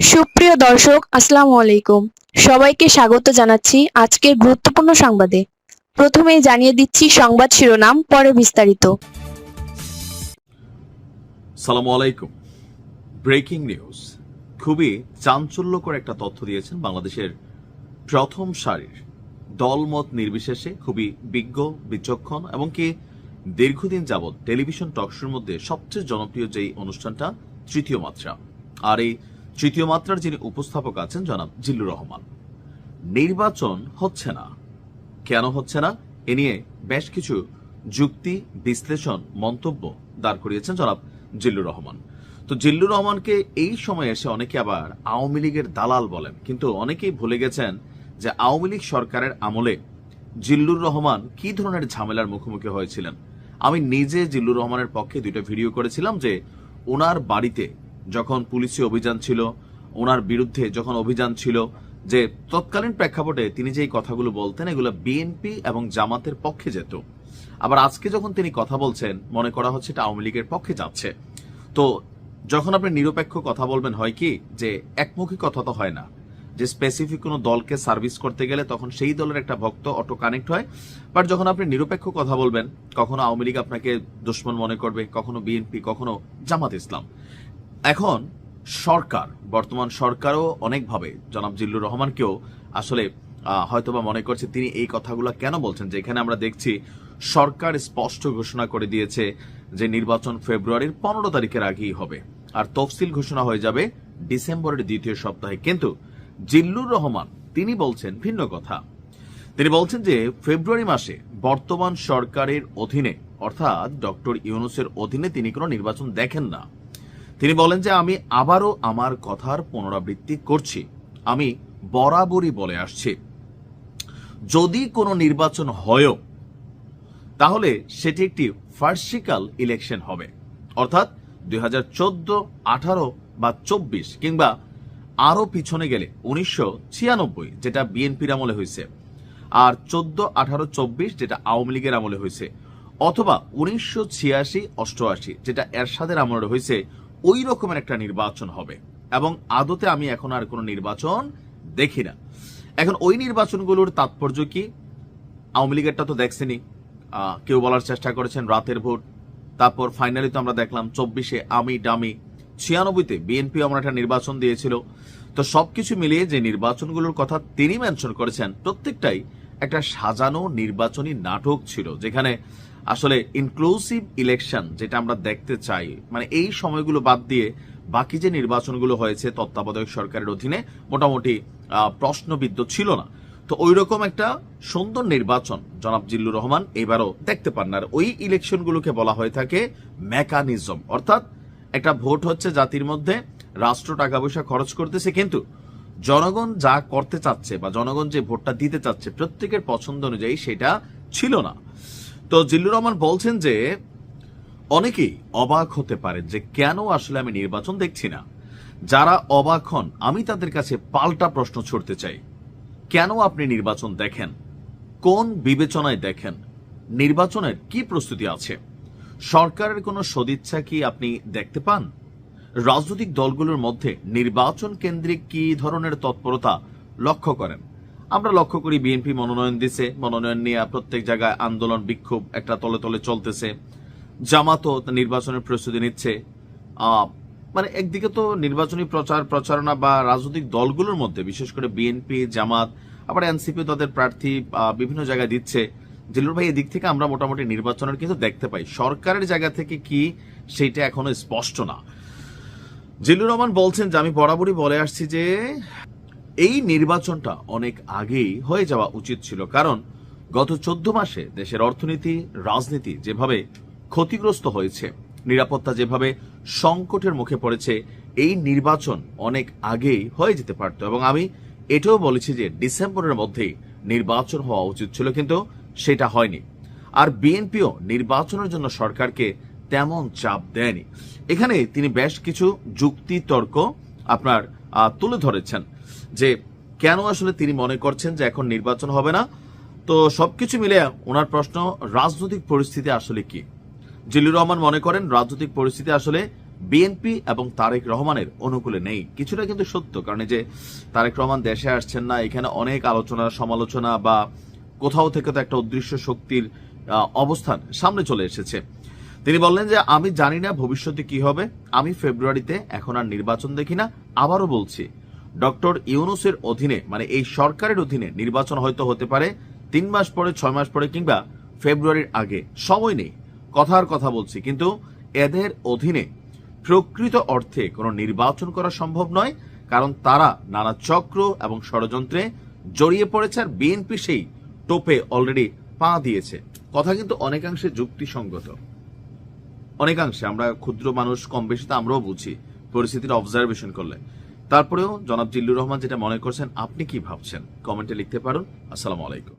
সুপ্রিয় দর্শক, আসসালামু আলাইকুম। সবাইকে স্বাগত জানাচ্ছি আজকের গুরুত্বপূর্ণ সংবাদে। প্রথমেই জানিয়ে দিচ্ছি সংবাদ শিরোনাম, পরে বিস্তারিত। সালাম আলাইকুম। Breaking news. খুবই চাঞ্চল্যকর একটা তথ্য দিয়েছেন বাংলাদেশের প্রথম সারির দলমত নির্বিশেষে খুবই বিজ্ঞ, বিচক্ষণ এবং কি দীর্ঘদিন যাবৎ টেলিভিশন টকশোর মধ্যে সবচেয়ে জনপ্রিয় যেই অনুষ্ঠানটা, তৃতীয় মাত্রা। আর এই তৃতীয় মাত্রার যিনি উপস্থাপক আছেন, জনাব জিল্লুর রহমান। নির্বাচন হচ্ছে না। কেন হচ্ছে না? এ নিয়ে বেশ কিছু যুক্তি, বিশ্লেষণ, মন্তব্য দাঁড় করিয়েছেন জনাব জিল্লুর রহমান। তো জিল্লুর রহমানকে এই সময় এসে অনেকে আবার আওয়ামী লীগের দালাল বলেন। কিন্তু অনেকেই ভুলে গেছেন যে আওয়ামী লীগ সরকারের আমলে জিল্লুর রহমান কি ধরনের ঝামেলার মুখোমুখি হয়েছিলেন। আমি নিজে জিল্লুর রহমানের পক্ষে দুইটা ভিডিও করেছিলাম যে ওনার বাড়িতে যখন পুলিশি অভিযান ছিল, ওনার বিরুদ্ধে যখন অভিযান ছিল যে তৎকালীন প্রেক্ষাপটে তিনি যে এই কথাগুলো বলতেন, এগুলো বিএনপি এবং জামাতের পক্ষে যেত। আবার আজকে যখন তিনি কথা বলছেন, মনে করা হচ্ছে এটা আওয়ামী লীগের পক্ষে যাচ্ছে। তো যখন আপনি নিরপেক্ষ কথা বলবেন, হয় কি যে একমুখী কথা তো হয় না। যে স্পেসিফিক কোনো দলকে সার্ভিস করতে গেলে তখন সেই দলের একটা ভক্ত অটো কানেক্ট হয়। বাট যখন আপনি নিরপেক্ষ কথা বলবেন, কখনো আওয়ামী লীগ আপনাকে দুশ্মন মনে করবে, কখনো বিএনপি কখনো জামাত ইসলাম। এখন সরকার, বর্তমান সরকারও অনেকভাবে জনাব জিল্লুর রহমানকেও আসলে হয়তোবা মনে করছে তিনি এই কথাগুলো কেন বলছেন যেখানে আমরা দেখছি সরকার স্পষ্ট ঘোষণা করে দিয়েছে যে নির্বাচন ফেব্রুয়ারির পনেরো তারিখের আগেই হবে। আর তফসিল ঘোষণা হয়ে যাবে ডিসেম্বরের দ্বিতীয় সপ্তাহে। কিন্তু জিল্লুর রহমান, তিনি বলছেন ভিন্ন কথা। তিনি বলছেন যে ফেব্রুয়ারি মাসে বর্তমান সরকারের অধীনে, অর্থাৎ ডক্টর ইউনুসের অধীনে তিনি কোনো নির্বাচন দেখেন না। তিনি বলেন যে আমি আবারও আমার কথার পুনরাবৃত্তি করছি। আমি বরাবরই বলে আসছি। যদি কোনো নির্বাচন হয়ও, তাহলে সেটি একটি ফার্সিক্যাল ইলেকশন হবে। অর্থাৎ দুই হাজার বা চব্বিশ কিংবা আরও পিছনে গেলে উনিশশো ছিয়ানব্বই, যেটা বিএনপির আমলে হয়েছে, আর চোদ্দ, আঠারো, চব্বিশ, যেটা আওয়ামী লীগের আমলে হয়েছে, অথবা উনিশশো ছিয়াশি, অষ্টআশি, যেটা এরশাদের আমলে হয়েছে ওই রকমের একটা নির্বাচন হবে। এবং আদতে আমি এখন আর কোনো নির্বাচন দেখি না। এখন ওই নির্বাচনগুলোর তাৎপর্য কি? আওয়ামী লীগেরটা তো দেখছেনি কেউ বলার চেষ্টা করেছেন রাতের ভোট। তারপর ফাইনালি তো আমরা দেখলাম চব্বিশে আমি ডামি, ছিয়ানব্বইতে বিএনপি আমরা একটা নির্বাচন দিয়েছিল। তো সবকিছু মিলিয়ে যে নির্বাচনগুলোর কথা তিনি মেনশন করেছেন, প্রত্যেকটাই একটা সাজানো নির্বাচনী নাটক ছিল, যেখানে আসলে ইনক্লুসিভ ইলেকশন যেটা আমরা দেখতে চাই মানে এই সময়গুলো বাদ দিয়ে বাকি যে নির্বাচনগুলো হয়েছে তত্ত্বাবধায়ক সরকারের অধীনে মোটামুটি প্রশ্নবিদ্ধ ছিল না। তো ওই রকম একটা সুন্দর নির্বাচন জনাব জিল্লুর রহমান এবারও দেখতে পান না। ওই ইলেকশনগুলোকে বলা হয়ে থাকে মেকানিজম অর্থাৎ একটা ভোট হচ্ছে জাতির মধ্যে, রাষ্ট্র টাকা পয়সা খরচ করতেছে কিন্তু জনগণ যা করতে চাচ্ছে বা জনগণ যে ভোটটা দিতে চাচ্ছে প্রত্যেকের পছন্দ অনুযায়ী সেটা ছিল না। তো জিল্লুর রহমান বলছেন যে অনেকেই অবাক হতে পারেন যে কেন আসলে আমি নির্বাচন দেখছি না। যারা অবাক হন, আমি তাদের কাছে পাল্টা প্রশ্ন ছুড়তে চাই। কেন আপনি নির্বাচন দেখেন? কোন বিবেচনায় দেখেন? নির্বাচনের কি প্রস্তুতি আছে? সরকারের কোনো সদিচ্ছা কি আপনি দেখতে পান? রাজনৈতিক দলগুলোর মধ্যে নির্বাচন কেন্দ্রিক কি ধরনের তৎপরতা লক্ষ্য করেন? আমরা লক্ষ্য করি বিএনপি মনোনয়ন দিছে, মনোনয়ন নিয়ে প্রত্যেক জায়গায় আন্দোলন, বিক্ষোভ একটা তলে তলে চলতেছে। জামাতও নির্বাচনের প্রস্তুতি নিচ্ছে। মানে একদিকে তো নির্বাচনী প্রচার, প্রচারণা বা রাজনৈতিক দলগুলোর মধ্যে, বিশেষ করে বিএনপি জামাত, আবার এনসিপি তাদের প্রার্থী বিভিন্ন জায়গায় দিচ্ছে। জিল্লুর ভাই, এদিক থেকে আমরা মোটামুটি নির্বাচনের কিন্তু দেখতে পাই। সরকারের জায়গা থেকে কি সেইটা এখনও স্পষ্ট না। জিল্লুর রহমান বলছেন যে, আমি বরাবরই বলে আসছি যে এই নির্বাচনটা অনেক আগেই হয়ে যাওয়া উচিত ছিল, কারণ গত চোদ্দ মাসে দেশের অর্থনীতি, রাজনীতি যেভাবে ক্ষতিগ্রস্ত হয়েছে, নিরাপত্তা যেভাবে সংকটের মুখে পড়েছে, এই নির্বাচন অনেক আগেই হয়ে যেতে পারত। এবং আমি এটাও বলেছি যে ডিসেম্বরের মধ্যেই নির্বাচন হওয়া উচিত ছিল, কিন্তু সেটা হয়নি। আর বিএনপিও নির্বাচনের জন্য সরকারকে তেমন চাপ দেয়নি। এখানে তিনি বেশ কিছু যুক্তি তর্ক আপনার তুলে ধরেছেন যে কেন আসলে তিনি মনে করছেন যে এখন নির্বাচন হবে না? তো সবকিছু মিলে ওনার প্রশ্ন, রাজনৈতিক পরিস্থিতি আসলে কি? জিল্লুর রহমান মনে করেন, রাজনৈতিক পরিস্থিতি আসলে বিএনপি এবং তারেক রহমানের অনুকূলে নেই। কিছুটা কিন্তু সত্য, কারণ যে তারেক রহমান দেশে আসছেন না, এখানে অনেক আলোচনা, সমালোচনা বা কোথাও থেকে তো একটা অদৃশ্য শক্তির অবস্থান সামনে চলে এসেছে। তিনি বললেন যে, আমি জানি না ভবিষ্যতে কি হবে। আমি ফেব্রুয়ারিতে এখন আর নির্বাচন দেখি না। আবারও বলছি, ডক্টর ইউনুসের অধীনে মানে এই সরকারের অধীনে নির্বাচন হয়তো হতে পারে তিন মাস পরে, ছয় মাস পরে কিংবা ফেব্রুয়ারির আগে। সময় নেই। কথার কথা বলছি। কিন্তু এদের অধীনে প্রকৃত অর্থে কোনো নির্বাচন করা সম্ভব নয়। কারণ তারা নানা চক্র এবং ষড়যন্ত্রে জড়িয়ে পড়েছে আর বিএনপি সেই টোপে অলরেডি পা দিয়েছে। কথা কিন্তু অনেকাংশে যুক্তিসঙ্গত। অনেকাংশে আমরা ক্ষুদ্র মানুষ, কম বেশি তো আমরাও বুঝি, পরিস্থিতির অবজারভেশন করলে। তারপরেও জনাব জিল্লুর রহমান যেটা মনে করছেন, আপনি কি ভাবছেন? কমেন্টে লিখতে পারুন। আসসালামু আলাইকুম।